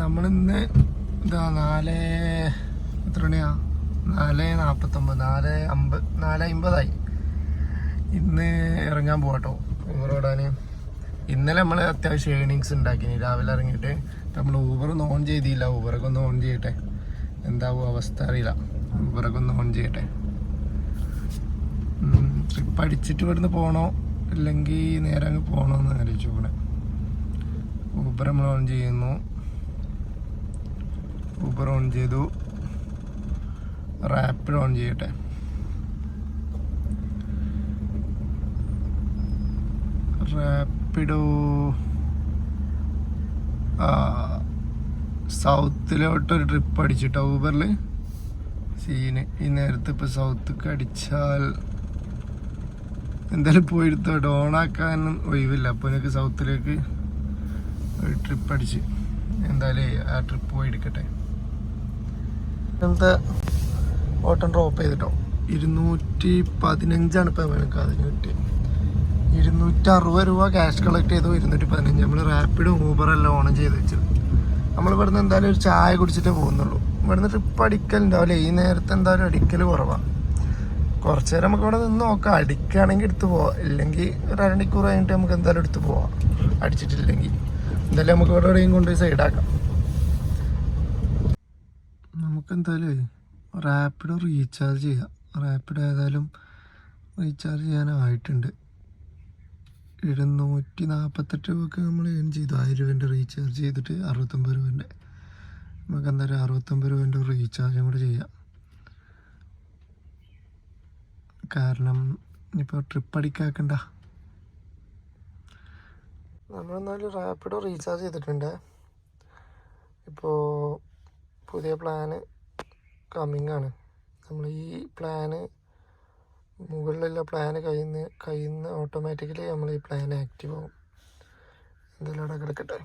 നമ്മളിന്ന് ഇതാ നാല് എത്ര മണിയാ? നാല് നാൽപ്പത്തൊമ്പത് നാല് അമ്പത് നാല് അമ്പതായി ഇന്ന് ഇറങ്ങാൻ പോകട്ടോ ഊബർ ഓടാൻ ഇന്നലെ നമ്മൾ അത്യാവശ്യം ഏണിങ്സ് ഉണ്ടാക്കിനി. രാവിലെ ഇറങ്ങിയിട്ട് നമ്മൾ ഊബർ ഒന്ന് ഓൺ ചെയ്തില്ല. ഊബറൊക്കെ ഒന്ന് ഓൺ ചെയ്യട്ടെ. എന്താവും അവസ്ഥ അറിയില്ല. ഊബറൊക്കെ ഒന്ന് ഓൺ ചെയ്യട്ടെ. ട്രിപ്പ് അടിച്ചിട്ട് ഇവിടുന്ന് പോകണോ അല്ലെങ്കിൽ നേരെ അങ്ങ് പോകണമെന്ന് ആലോചിച്ചു ഇവിടെ ഊബർ നമ്മൾ ഓൺ ചെയ്യുന്നു. ഊബർ ഓൺ ചെയ്തു. റാപ്പിഡ് ഓൺ ചെയ്യട്ടെ. റാപ്പിഡോ സൗത്തിലോട്ട് ഒരു ട്രിപ്പ് അടിച്ചിട്ടോ ഊബറിൽ സീന്. ഈ നേരത്തെ ഇപ്പോൾ സൗത്തൊക്കെ അടിച്ചാൽ എന്തായാലും പോയെടുത്തോ ഓണാക്കാൻ ഒഴിവില്ല. അപ്പോൾ എനിക്ക് സൗത്തിലേക്ക് ഒരു ട്രിപ്പ് അടിച്ച് എന്തായാലും ആ ട്രിപ്പ് പോയി എടുക്കട്ടെ. ഇന്നത്തെ ഓട്ടം ഡ്രോപ്പ് ചെയ്തിട്ടോ? ഇരുന്നൂറ്റി പതിനഞ്ചാണ് ഇപ്പം നമുക്ക് അതിന് ഇരുന്നൂറ്റി അറുപത് രൂപ ക്യാഷ് കളക്ട് ചെയ്തു ഇരുന്നൂറ്റി പതിനഞ്ച് നമ്മൾ റാപ്പിഡും ഊബറെല്ലാം ഓണം ചെയ്ത് വെച്ചത്. നമ്മൾ ഇവിടുന്ന് എന്തായാലും ഒരു ചായ കുടിച്ചിട്ടേ പോകുന്നുള്ളൂ. ഇവിടുന്ന് ട്രിപ്പ് അടിക്കലുണ്ടാവില്ല ഈ നേരത്തെ എന്തായാലും അടിക്കൽ കുറവാണ് കുറച്ച് നേരം നമുക്ക് ഇവിടെ നിന്ന് നോക്കാം. അടിക്കുകയാണെങ്കിൽ എടുത്ത് പോവാം. ഇല്ലെങ്കിൽ ഒരു അരമണിക്കൂർ കഴിഞ്ഞിട്ട് നമുക്ക് എന്തായാലും എടുത്ത് പോവാം. അടിച്ചിട്ടില്ലെങ്കിൽ. എന്തായാലും നമുക്ക് ഇവിടെ എവിടെയും കൊണ്ടുപോയി സൈഡാക്കാം നമുക്ക് എന്തായാലും റാപ്പിഡ് റീചാർജ് ചെയ്യാം. റാപ്പിഡ് ഏതായാലും റീചാർജ് ചെയ്യാനായിട്ടുണ്ട്. എഴുന്നൂറ്റി നാൽപ്പത്തെട്ട് രൂപയ്ക്ക് നമ്മൾ ഏൺ ചെയ്തു. ആയിരം രൂപേന്റെ റീചാർജ് ചെയ്തിട്ട് അറുപത്തൊമ്പത് രൂപേന്റെ. നമുക്ക് എന്തായാലും അറുപത്തൊമ്പത് രൂപേന്റെ റീചാർജും കൂടെ ചെയ്യാം. കാരണം ഇപ്പോൾ ട്രിപ്പ് അടിക്കാക്കണ്ട. നമ്മളെന്നാലും റാപ്പിഡ് റീചാർജ് ചെയ്തിട്ടുണ്ട്. ഇപ്പോൾ പുതിയ പ്ലാന് കമ്മിങ് ആണ്. നമ്മൾ ഈ പ്ലാന് മുകളിലുള്ള പ്ലാന് കയ്യിൽ കഴിയുന്ന ഓട്ടോമാറ്റിക്കലി നമ്മൾ ഈ പ്ലാൻ ആക്റ്റീവ് ആവും. എന്തായാലും അവിടെ കിടക്കട്ടെ.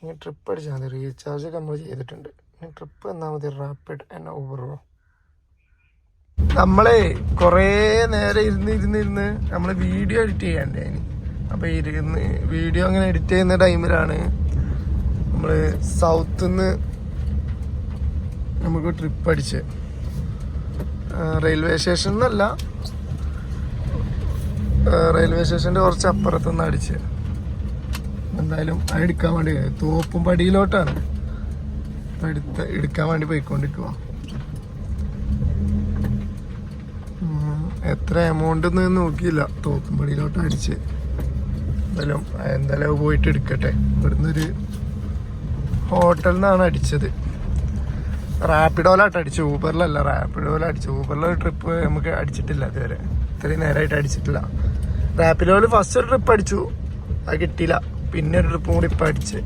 ഇനി ട്രിപ്പ് അടിച്ചാൽ മതി. റീചാർജ് നമ്മൾ ചെയ്തിട്ടുണ്ട്. ഇനി ട്രിപ്പ് എന്നാൽ മതി. റാപ്പിഡ് ആൻഡ് ഓവറോ നമ്മളെ കുറേ നേരം ഇരുന്ന് ഇരുന്ന് ഇരുന്ന് നമ്മൾ വീഡിയോ എഡിറ്റ് ചെയ്യാണ്ട് അതിന് അപ്പോൾ ഇരുന്ന് വീഡിയോ അങ്ങനെ എഡിറ്റ് ചെയ്യുന്ന ടൈമിലാണ് നമ്മൾ സൗത്ത് നിന്ന് നമുക്ക് ട്രിപ്പ് അടിച്ച്. റെയിൽവേ സ്റ്റേഷൻ എന്നല്ല. റെയിൽവേ സ്റ്റേഷന്റെ കുറച്ച് അപ്പുറത്തു നിന്ന് അടിച്ച്. എന്തായാലും അത് എടുക്കാൻ വേണ്ടി തോപ്പും പടിയിലോട്ടാണ്. എടുത്ത് എടുക്കാൻ വേണ്ടി പോയിക്കൊണ്ടിരിക്കുക എത്ര എമൗണ്ട് എന്ന് നോക്കിയില്ല. തോപ്പുംപടിയിലോട്ട് അടിച്ച്. എന്തായാലും എന്തായാലും പോയിട്ട് എടുക്കട്ടെ. ഇവിടുന്ന് ഒരു ഹോട്ടലിൽ നിന്നാണ് അടിച്ചത്. റാപ്പിഡോലായിട്ട് അടിച്ചു. ഊബറിലല്ല റാപ്പിഡോല അടിച്ചു. ഊബറിൽ ട്രിപ്പ് നമുക്ക് അടിച്ചിട്ടില്ല ഇതുവരെ. ഇത്രയും നേരമായിട്ട് അടിച്ചിട്ടില്ല. റാപ്പിഡോയിൽ ഫസ്റ്റ് ഒരു ട്രിപ്പ് അടിച്ചു. അത് കിട്ടിയില്ല. പിന്നെ ഒരു ട്രിപ്പും കൂടി ഇപ്പം അടിച്ച്.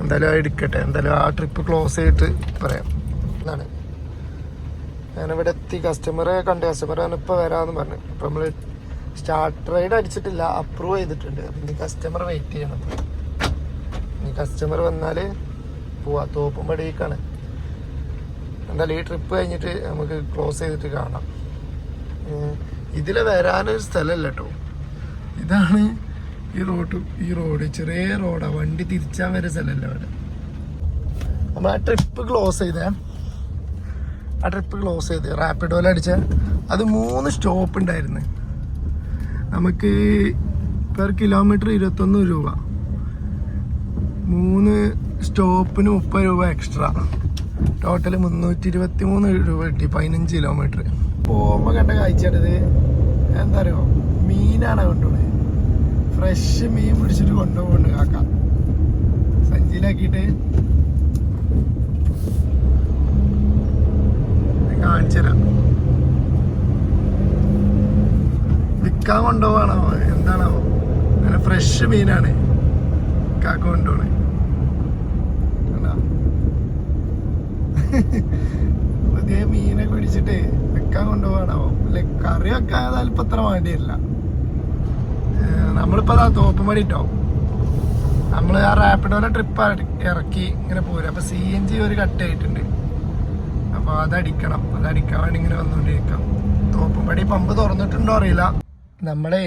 എന്തായാലും എടുക്കട്ടെ. എന്തായാലും ആ ട്രിപ്പ് ക്ലോസ് ചെയ്തിട്ട് പറയാം. എന്നാണ് ഞാനിവിടെ എത്തി. കസ്റ്റമറെ കണ്ട്. കസ്റ്റമറെ ഇപ്പോൾ വരാമെന്ന് പറഞ്ഞു. ഇപ്പം നമ്മൾ സ്റ്റാർട്ട് റൈഡ് അടിച്ചിട്ടില്ല. അപ്രൂവ് ചെയ്തിട്ടുണ്ട്. അപ്പം ഇനി കസ്റ്റമർ വെയിറ്റ് ചെയ്യണം. ഇനി കസ്റ്റമർ വന്നാൽ പോവാ തോപ്പും പടിയേക്കാണ് എന്തായാലും ഈ ട്രിപ്പ് കഴിഞ്ഞിട്ട് നമുക്ക് ക്ലോസ് ചെയ്തിട്ട് കാണാം. ഇതിൽ വരാനൊരു സ്ഥലമല്ല കേട്ടോ ഇതാണ് ഈ റോഡ് ഈ റോഡ് ചെറിയ റോഡാണ് വണ്ടി തിരിച്ചാൻ വരെ സ്ഥലമല്ല അവിടെ. നമ്മൾ ആ ട്രിപ്പ് ക്ലോസ് ചെയ്തേ. ആ ട്രിപ്പ് ക്ലോസ് ചെയ്ത്. റാപ്പിഡോയിൽ അടിച്ച. അത് മൂന്ന് സ്റ്റോപ്പ് ഉണ്ടായിരുന്നു. നമുക്ക് പെർ കിലോമീറ്റർ ഇരുപത്തൊന്ന് രൂപ. മൂന്ന് സ്റ്റോപ്പിന് മുപ്പത് രൂപ എക്സ്ട്രാ. ടോട്ടൽ മുന്നൂറ്റി ഇരുപത്തി മൂന്ന് രൂപ കിട്ടി പതിനഞ്ച് കിലോമീറ്റർ പോകുമ്പോൾ കണ്ട കാഴ്ചയാണിത് എന്താ പറയുക മീനാണ് കൊണ്ടുപോണത് ഫ്രഷ് മീൻ പിടിച്ചിട്ട് കൊണ്ടുപോകുന്നുണ്ട് കാക്ക. സഞ്ചിയിലാക്കിയിട്ട് കാണിച്ചുതരാം വിൽക്കാൻ കൊണ്ടുപോവാണോ? എന്താണോ നല്ല ഫ്രഷ് മീനാണ് കാക്ക കൊണ്ടുപോണേ കണ്ടോ? പുതിയ മീനെ പിടിച്ചിട്ട് വെക്കാൻ കൊണ്ടുപോകണോ? അല്ലെ കറി വെക്കാൻ അല്പം അത്ര വേണ്ടിയില്ല നമ്മളിപ്പോ അതാ തോപ്പുമടി ഇട്ടോ. നമ്മൾ ആ റാപ്പിഡോലെ ട്രിപ്പ് ഇറക്കി ഇങ്ങനെ പോരും. അപ്പൊ സി എൻ ജി ഒരു കട്ട് ആയിട്ടുണ്ട്. അപ്പൊ അതടിക്കണം. അതടിക്കാൻ വേണ്ടി ഇങ്ങനെ വന്നുകൊണ്ടിരിക്കാം തോപ്പുംപടി പമ്പ് തുറന്നിട്ടുണ്ടോ അറിയില്ല. നമ്മളെ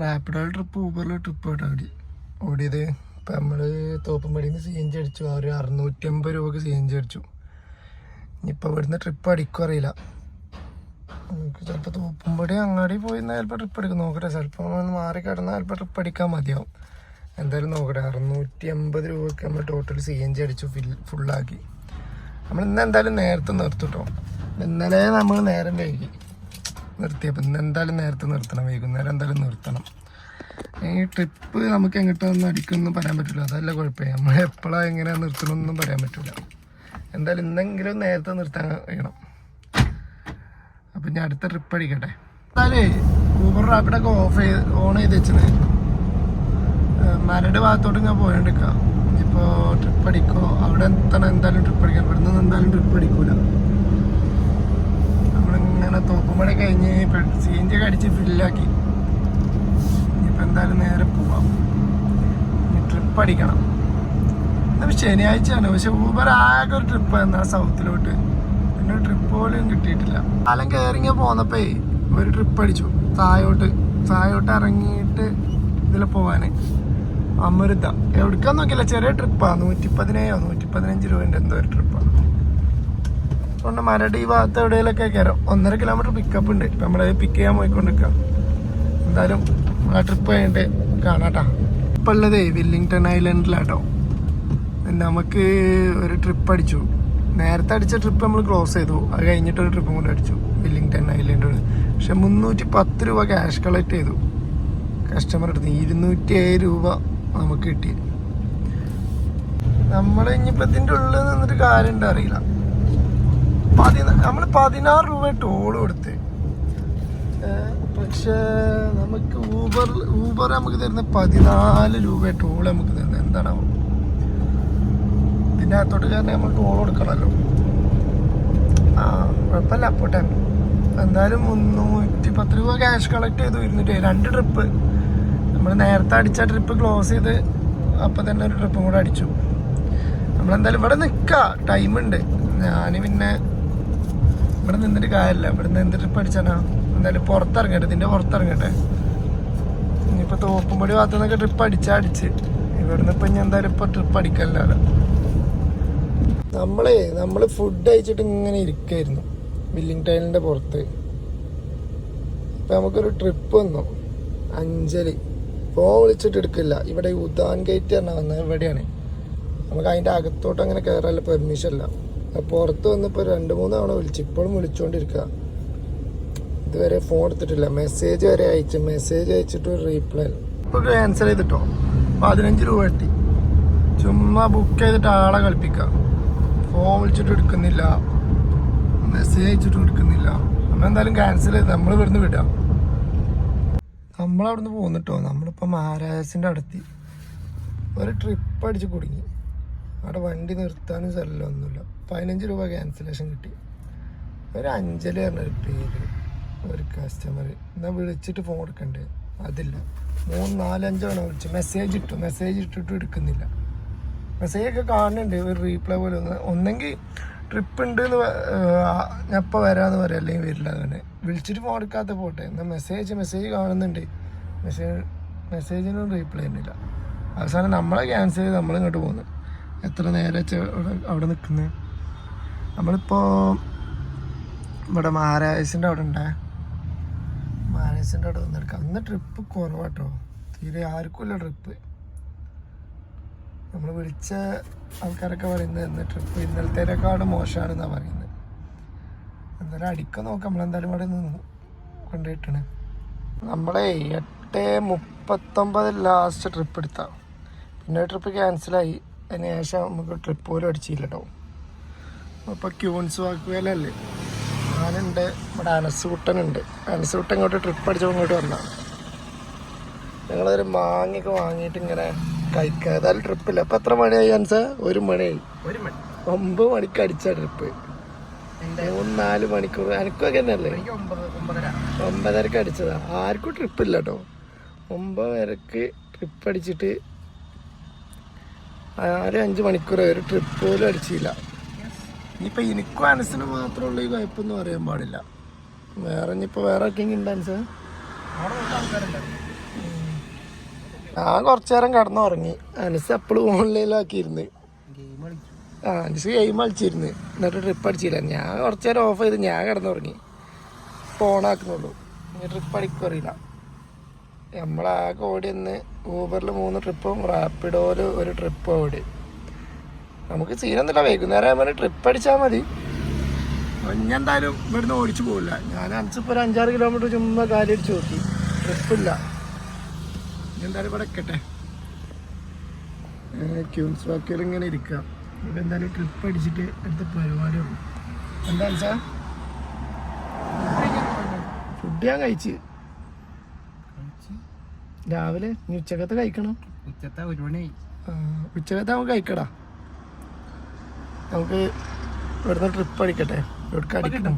റാപ്പിഡോ ട്രിപ്പ് ഊബറിൽ ട്രിപ്പ് കേട്ടോ ഓടി ഓടിയത്. ഇപ്പം നമ്മൾ തോപ്പുംപടിയിൽ നിന്ന് സി എൻ ജി അടിച്ചു. ആ ഒരു അറുന്നൂറ്റി അമ്പത് രൂപക്ക് സി എൻ ജി അടിച്ചു. ഇനിയിപ്പോൾ ഇവിടുന്ന് ട്രിപ്പ് അടിക്കും അറിയില്ല. നമുക്ക് ചിലപ്പോൾ തോപ്പുംപടി അങ്ങാടി പോയി ചിലപ്പോൾ ട്രിപ്പ് എടുക്കും നോക്കട്ടെ ചിലപ്പോൾ ഒന്ന് മാറി കിടന്നാൽ ചിലപ്പോൾ ട്രിപ്പ് അടിക്കാൻ മതിയാവും. എന്തായാലും നോക്കട്ടെ അറുന്നൂറ്റി അമ്പത് രൂപയ്ക്ക് നമ്മൾ ടോട്ടൽ സി എൻ ജി അടിച്ചു ഫിൽ ഫുള്ളാക്കി നമ്മൾ ഇന്ന് എന്തായാലും നേരത്തെ നിർത്തിട്ടോ ഇന്നലെ നമ്മൾ നേരം വൈകി. നിർത്തിയപ്പോൾ ഇന്ന് എന്തായാലും നേരത്തെ നിർത്തണം. വൈകുന്നേരം എന്തായാലും നിർത്തണം. ഈ ട്രിപ്പ് നമുക്ക് എങ്ങോട്ടൊന്നും അടിക്കൊന്നും പറയാൻ പറ്റില്ല അതല്ല കുഴപ്പമില്ല നമ്മൾ എപ്പോഴാണ് എങ്ങനെയാണ് നിർത്തണമെന്നൊന്നും പറയാൻ പറ്റില്ല എന്തായാലും ഇന്നെങ്കിലും നേരത്തെ നിർത്താൻ കഴിയണം. അപ്പം ഞാൻ അടുത്ത ട്രിപ്പ് അടിക്കട്ടെ. എന്നാലേ ഊബർ റാപ്പിഡൊക്കെ ഓഫ് ചെയ്ത് ഓൺ ചെയ്ത് വെച്ചത് മരട് ഭാഗത്തോട്ട് ഞാൻ പോയോണ്ടിരിക്കാം. ഇപ്പോൾ ട്രിപ്പ് അടിക്കോ? അവിടെ തന്നെ എന്തായാലും ട്രിപ്പ് അടിക്കാൻ? ഇവിടുന്ന് എന്തായാലും ട്രിപ്പ് അടിക്കൂല. നമ്മളിങ്ങനെ തോപ്പുമഴ കഴിഞ്ഞ് സി എൻ ജി ഒക്കെ അടിച്ച് ഫില്ലാക്കി എന്തായാലും നേരെ പോവാം. ട്രിപ്പ് അടിക്കണം. ഇത് ശനിയാഴ്ചയാണ്. പക്ഷെ ഊബർ ആകെ ഒരു ട്രിപ്പ് എന്നാ സൗത്തിലോട്ട്. പിന്നെ ട്രിപ്പ് പോലും കിട്ടിയിട്ടില്ല. കാലം കയറിങ്ങ പോന്നപ്പോ ഒരു ട്രിപ്പ് അടിച്ചു. തായോട്ട്. തായോട്ട് ഇറങ്ങിയിട്ട് ഇതിൽ പോവാന്. അമൃത. എവിടേക്കാന്ന് നോക്കില്ല ചെറിയ ട്രിപ്പാ നൂറ്റി പതിനേഴോ നൂറ്റി പതിനഞ്ച് രൂപേന്റെ എന്തോ ഒരു ട്രിപ്പാണ് അതുകൊണ്ട് മരടി ഭാഗത്ത് എവിടെയെങ്കിലൊക്കെ കയറാം ഒന്നര കിലോമീറ്റർ പിക്കപ്പ് ഉണ്ട്. ഇപ്പം നമ്മളെ പിക്ക് ചെയ്യാൻ പോയിക്കൊണ്ടിരിക്കാം. എന്തായാലും ആ ട്രിപ്പ് കഴിഞ്ഞിട്ട് കാണാട്ടാ. ഇപ്പം ഉള്ളത് വില്ലിങ്ടൺ ഐലൻഡിലാട്ടോ നമുക്ക് ഒരു ട്രിപ്പ് അടിച്ചു. നേരത്തെ അടിച്ച ട്രിപ്പ് നമ്മൾ ക്ലോസ് ചെയ്തു. അത് കഴിഞ്ഞിട്ടൊരു ട്രിപ്പും കൂടെ അടിച്ചു. വില്ലിങ്ടൺ ഐലൻഡ് പക്ഷെ മുന്നൂറ്റി പത്ത് രൂപ ക്യാഷ് കളക്ട് ചെയ്തു. കസ്റ്റമർ എടുത്ത് ഇരുന്നൂറ്റി ഏഴ് രൂപ നമുക്ക് കിട്ടി. നമ്മൾ ഇനിയിപ്പോൾ ഇതിന്റെ ഉള്ളിൽ നിന്നിട്ട് കാര്യം ഉണ്ട് അറിയില്ല. പതിനാ നമ്മൾ പതിനാറ് രൂപ ടോൾ കൊടുത്ത്. പക്ഷേ നമുക്ക് ഊബർ ഊബർ നമുക്ക് തരുന്ന പതിനാല് രൂപ ടോൾ നമുക്ക് തരുന്നത് എന്താണ് പിന്നെ അകത്തോട്ട് കാരണം നമ്മൾ ടോൾ കൊടുക്കണമല്ലോ ആ കുഴപ്പമില്ല പോട്ടെ. എന്തായാലും മുന്നൂറ്റി പത്ത് രൂപ ക്യാഷ് കളക്ട് ചെയ്തു ഇരുന്നിട്ട് രണ്ട് ട്രിപ്പ് നമ്മൾ നേരത്തെ അടിച്ച ട്രിപ്പ് ക്ലോസ് ചെയ്ത് അപ്പം തന്നെ ഒരു ട്രിപ്പും കൂടെ അടിച്ചു. നമ്മളെന്തായാലും ഇവിടെ നിൽക്കാം ടൈമുണ്ട് ഞാൻ പിന്നെ ഇവിടെ നിന്നിട്ട് കാര്യമില്ല. ഇവിടെ നിന്ന് എന്ത് ട്രിപ്പ് അടിച്ചാനാ? എന്തായാലും പുറത്തിറങ്ങട്ടെ ഇതിന്റെ പുറത്തിറങ്ങട്ടെ. ഇനിയിപ്പോൾ തോപ്പുംപടി ഭാഗത്തു നിന്നൊക്കെ ട്രിപ്പ് അടിച്ചടിച്ച് ഇവിടുന്ന് ഇപ്പം ഇനി എന്തായാലും ഇപ്പോൾ ട്രിപ്പ് അടിക്കല്ലോ നമ്മളേ നമ്മൾ ഫുഡ് അയച്ചിട്ട് ഇങ്ങനെ ഇരിക്കായിരുന്നു ബില്ലിംഗ് ടൈലിന്റെ പുറത്ത്. ഇപ്പം നമുക്കൊരു ട്രിപ്പ് വന്നു അഞ്ചൽ. ഫോൺ വിളിച്ചിട്ട് എടുക്കില്ല. ഇവിടെ ഉദാൻ ഗേറ്റ് തന്നെ വന്നത് ഇവിടെയാണ്. നമുക്ക് അതിന്റെ അകത്തോട്ട് അങ്ങനെ കയറാനുള്ള പെർമിഷൻ ഇല്ല. പുറത്ത് വന്നപ്പോൾ രണ്ട് മൂന്ന് തവണ വിളിച്ചു ഇപ്പോഴും വിളിച്ചുകൊണ്ടിരിക്കുക ഇതുവരെ ഫോൺ എടുത്തിട്ടില്ല. മെസ്സേജ് വരെ അയച്ചു. മെസ്സേജ് അയച്ചിട്ട് ഒരു റീപ്ലൈ ഇപ്പോൾ ക്യാൻസൽ ചെയ്തിട്ടോ? പതിനഞ്ച് രൂപ കിട്ടി. ചുമ്മാ ബുക്ക് ചെയ്തിട്ട് ആളെ കളിപ്പിക്കാം. ഫോൺ വിളിച്ചിട്ട് എടുക്കുന്നില്ല. മെസ്സേജ് അയച്ചിട്ട് എടുക്കുന്നില്ല. നമ്മളെന്തായാലും ക്യാൻസൽ ചെയ്ത് നമ്മൾ ഇവിടുന്ന് വിടാം. നമ്മളവിടുന്ന് പോന്നിട്ടോ? നമ്മളിപ്പോൾ മഹാരാജസിന്റെ അടുത്ത്. ഒരു ട്രിപ്പ് അടിച്ച് കുടുങ്ങി. അവിടെ വണ്ടി നിർത്താനും സ്ഥലമൊന്നുമില്ല പതിനഞ്ച് രൂപ ക്യാൻസലേഷൻ കിട്ടി. ഒരു അഞ്ചലി പറഞ്ഞൊരു പേര്. ഒരു കസ്റ്റമർ എന്നാൽ വിളിച്ചിട്ട് ഫോൺ എടുക്കണ്ടേ. അതില്ല. മൂന്ന് നാലഞ്ചാണ് വിളിച്ച്. മെസ്സേജ് ഇട്ടു. മെസ്സേജ് ഇട്ടിട്ട് എടുക്കുന്നില്ല. മെസ്സേജ് ഒക്കെ കാണുന്നുണ്ട്. ഒരു റീപ്ലൈ പോലെ. ഒന്ന് ഒന്നെങ്കിൽ ട്രിപ്പ് ഉണ്ട് എന്ന് ഞാൻ ഇപ്പോൾ വരാമെന്ന് പറയാം. അല്ലെങ്കിൽ വരില്ല അങ്ങനെ. വിളിച്ചിട്ട് ഫോൺ എടുക്കാത്ത പോട്ടെ. എന്നാൽ മെസ്സേജ് മെസ്സേജ് കാണുന്നുണ്ട്. മെസ്സേജ് മെസ്സേജിനും റീപ്ലൈ ഒന്നുമില്ല. അവസാനം നമ്മളെ ക്യാൻസൽ ചെയ്ത് നമ്മളിങ്ങോട്ട് പോകുന്നു എത്ര നേരം അവിടെ നിൽക്കുന്നത് നമ്മളിപ്പോൾ ഇവിടെ മഹാരാജസിന്റെ അവിടെ ഉണ്ടേ? മഹാരാജസിന്റെ അവിടെ വന്നെടുക്കാം അന്ന് ട്രിപ്പ് കുറവാട്ടോ. തീരെ ആർക്കുമില്ല ട്രിപ്പ് നമ്മൾ വിളിച്ച ആൾക്കാരൊക്കെ പറയുന്നത് ഇന്ന് ട്രിപ്പ് ഇന്നലത്തേക്കാളും മോശമാണെന്നാണ് പറയുന്നത്. എന്തായാലും അടിക്ക നോക്കാം. നമ്മളെന്തായാലും ഇവിടെ നിന്ന് കൊണ്ടുപോയിട്ടാണ്. നമ്മളെ എട്ട് മുപ്പത്തൊമ്പത് ലാസ്റ്റ് ട്രിപ്പ് എടുത്താൽ പിന്നെ ട്രിപ്പ് ക്യാൻസലായി അതിന് ശേഷം നമുക്ക് ട്രിപ്പ് പോലും അടിച്ചില്ല കേട്ടോ അപ്പോൾ ക്യൂൻസ് വാക്കുവേലല്ലേ ഞാനുണ്ട് ഇവിടെ അനസുകുട്ടനുണ്ട് അനസുകുട്ടൻ ഇങ്ങോട്ട് ട്രിപ്പ് അടിച്ചപ്പോൾ ഇങ്ങോട്ട് വന്നതാണ് ഞങ്ങളൊരു മാങ്ങയൊക്കെ വാങ്ങിയിട്ട് ഇങ്ങനെ കഴിക്കുക ഏതായാലും ട്രിപ്പില്ല അപ്പം എത്ര മണിയായി അൻസ? ഒരു മണിയായി. ഒരു മണി. ഒമ്പത് മണിക്ക് അടിച്ച ട്രിപ്പ് മൂന്ന് നാല് മണിക്കൂർ. എനിക്കൊക്കെ തന്നെയല്ലേ? ഒമ്പതരക്ക് അടിച്ചതാ. ആർക്കും ട്രിപ്പ് ഇല്ല കേട്ടോ ഒമ്പതരക്ക് ട്രിപ്പ് അടിച്ചിട്ട് ആരും അഞ്ച് മണിക്കൂർ ഒരു ട്രിപ്പ് പോലും അടിച്ചില്ല. ഇനിയിപ്പോൾ എനിക്കും അനസിന് മാത്രമുള്ള ഈ കുഴപ്പമൊന്നും അറിയാൻ പാടില്ല. വേറെ ഇനിയിപ്പോൾ വേറെ ആർക്കെങ്കിലും ഉണ്ട് അനസ് ഞാൻ കുറച്ചു നേരം കിടന്നുറങ്ങി. അനസ് എപ്പോഴും ഓൺലൈനിലാക്കിയിരുന്ന്. ആ അനസ് ഗെയിം കളിച്ചിരുന്ന്. എന്നിട്ട് ട്രിപ്പ് അടിച്ചില്ല. ഞാൻ കുറച്ചു നേരം ഓഫ് ചെയ്ത് ഞാൻ കിടന്നുറങ്ങി. ഫോണാക്കുന്നുള്ളൂ ഇനി ട്രിപ്പ് അടിക്കറിയില്ല നമ്മളാകെ ഓടി ഒന്ന് ഊബറിൽ മൂന്ന് ട്രിപ്പും റാപ്പിഡോയിൽ ഒരു ട്രിപ്പ് ഓടി നമുക്ക് സീനൊന്നുമില്ല വൈകുന്നേരം ആകുമ്പോൾ ട്രിപ്പ് അടിച്ചാൽ മതി. ഞാൻ എന്തായാലും ഇവിടുന്ന് ഓടിച്ചു പോകില്ല ഞാൻ അനസിപ്പോൾ ഒരു അഞ്ചാറ് കിലോമീറ്റർ ചുമ്മാ കാലടിച്ച് നോക്കി. ട്രിപ്പില്ല എന്തായാലും ഇവിടെ എക്കട്ടെ ക്യൂൻസ് വാക്കിൽ ഇങ്ങനെ ഇരിക്കാം. ഇവിടെ എന്തായാലും ട്രിപ്പ് അടിച്ചിട്ട് അടുത്ത പരിപാടിയുള്ളൂ എന്താണ് സാർ ഫുഡ് ഞാൻ കഴിച്ച്. രാവിലെ ഇനി ഉച്ചക്കത്തെ കഴിക്കണം. ഉച്ചത്തെ ഒരു മണി. ഉച്ചക്കത്തെ നമുക്ക് കഴിക്കടാ. നമുക്ക് ഇവിടുന്ന് ട്രിപ്പ് അടിക്കട്ടെ? എവിടേക്ക് അടിക്കണം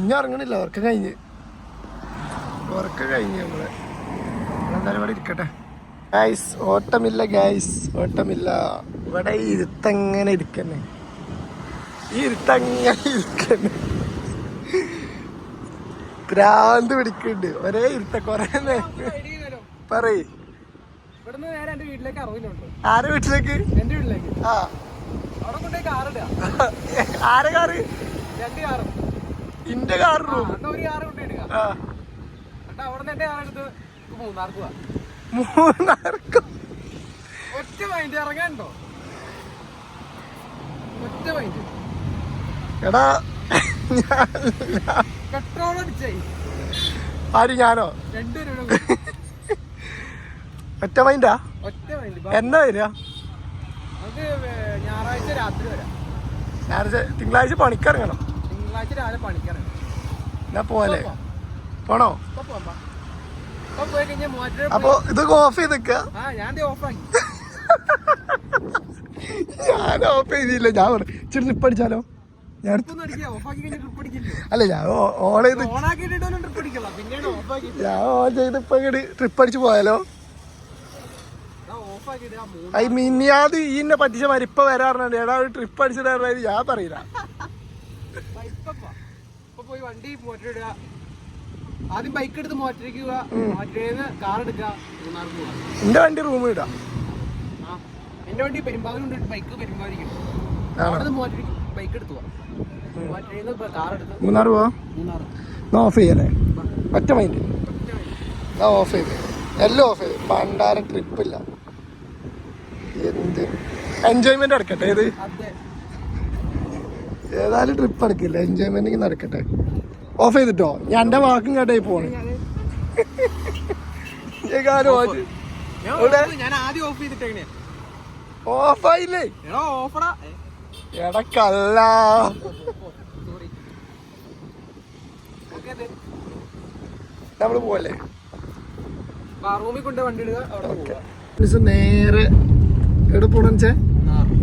ഇനി ഇറങ്ങണില്ല ഉറക്കം കഴിഞ്ഞ്. ഉറക്കം കഴിഞ്ഞ് നമ്മളെ. എന്തായാലും ഇവിടെ ഇരിക്കട്ടെ. ഗൈസ് ഓട്ടമില്ല ഗൈസ് ഓട്ടമില്ല. ഇവിടെ ഇരുത്തങ്ങനെ ഇരിക്കന്നെ. ഇരുത്തങ്ങനെ ഇരിക്കന്നെ. ഭ്രാന്ത് പിടിക്കുന്നുണ്ട്. ഒരേ ഇരുത്ത. കൊറേ പറയ്. ഇവിടുന്ന് നേരെ എന്റെ വീട്ടിലേക്ക് ആരെ വീട്ടിലേക്ക്? എന്റെ വീട്ടിലേക്ക്. ആ. അവിടെ കൊണ്ടുപോയി കാറിടുക ആരെ കാറ് രണ്ട് കാറും ഇന്റെ ഒരു കാറ് കൊണ്ടിടുക ആ. എന്നിട്ട് അവിടെ നിന്ന് എന്റെ കാറെടുത്ത് മൂന്നാർക്ക് പോവാ മൂന്നാർക്കും? ഒറ്റ മൈൻഡ് ഇറങ്ങാനുണ്ടോ? ഒറ്റ മൈൻഡ് എടാ പെട്രോൾ അടിച്ചായി. ആര് ഞാനോ? രണ്ടുപേരും. ഒറ്റ മൈൻഡാ എന്നാ വരിക? ഞായറാഴ്ച രാത്രി വരാം. ഞായറാഴ്ച തിങ്കളാഴ്ച പണിക്കിറങ്ങണം. തിങ്കളാഴ്ച രാവിലെ പണിക്കാണ് എന്നാ പോലെ പോണോ? അപ്പൊ ഇത് ഓഫ് ചെയ്ത് നിക്ക ഞാൻ ഓഫ് ചെയ്തില്ല. ഞാൻ ഇച്ചിരി ട്രിപ്പ് അടിച്ചാലോ? ഞാൻ അല്ല ഞാൻ ഓൺ ചെയ്ത് ഞാൻ ഓൺ ചെയ്ത് ഇപ്പൊ ട്രിപ്പ് അടിച്ച് പോയാലോ ഓഫാക്കിയിട്ട് ആ മൂന്ന് അത് മിന്നിയാത് ഈ എന്നെ പറ്റിച്ച മരിപ്പ വരാറുണ്ട്. എടാ ഒരു ട്രിപ്പ് അടിച്ചിട്ട് പറഞ്ഞാൽ ഞാൻ പറയില്ല. പോയി വണ്ടി മോറ്ററിടുക ആദ്യം ബൈക്ക് എടുത്ത് മോറ്ററിക്കുക മോറ്ററിന്ന് കാർ എടുക്കുക മൂന്നാർക്ക് എന്റെ വണ്ടി റൂമിൽ ഇടാം. എന്റെ വണ്ടി പെരുമ്പാവൂർ കൊണ്ടിട്ട് ബൈക്ക് പെരുമ്പാവൂരിക്കും? അവിടെ മോറ്ററിക്ക് ബൈക്ക് എടുത്ത് പോവാം. മോറ്ററിന്ന് കാർ എടുത്ത്. മൂന്നാർ പോവാ? മൂന്നാർ എന്നാ ഓഫ് ചെയ്യല്ലേ? ഒറ്റ മൈൻഡ് എന്നാ ഓഫ് ചെയ്ത് എല്ലാം ഓഫ് ചെയ്ത് പണ്ടാരം ട്രിപ്പില്ല എന്ത്? എൻജോയ്മെന്റ് നടക്കട്ടെ ഇത് അതെ ഏതായാലും ട്രിപ്പ് നടക്കില്ല. എൻജോയ്മെന്റ് നടക്കട്ടെ. ഓഫ് ചെയ്തിട്ടോ? ഞാൻ എന്റെ വാക്കും കേട്ടായി പോണേ. ഓഫായില്ലേ എടക്കല്ല നമ്മൾ പോലെ നേരെ എവിടെ പോണെച്ചാ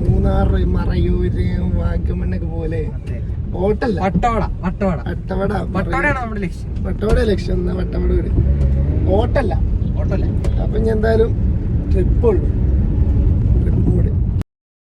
മൂന്നാർ. മറയൂര് വാഗമണ്ണൊക്കെ പോലെ ഓട്ടല്ല വട്ടവട വട്ടവട. വട്ടവട. വട്ടവടയാണ് നമ്മുടെ ലക്ഷ്യം. വട്ടവട ലക്ഷ്യം എന്നാ വട്ടവട വീട്. ഓട്ടല്ല ഹോട്ടല്ല അപ്പൊ ഞാൻ എന്തായാലും ട്രിപ്പ് ഉള്ളു.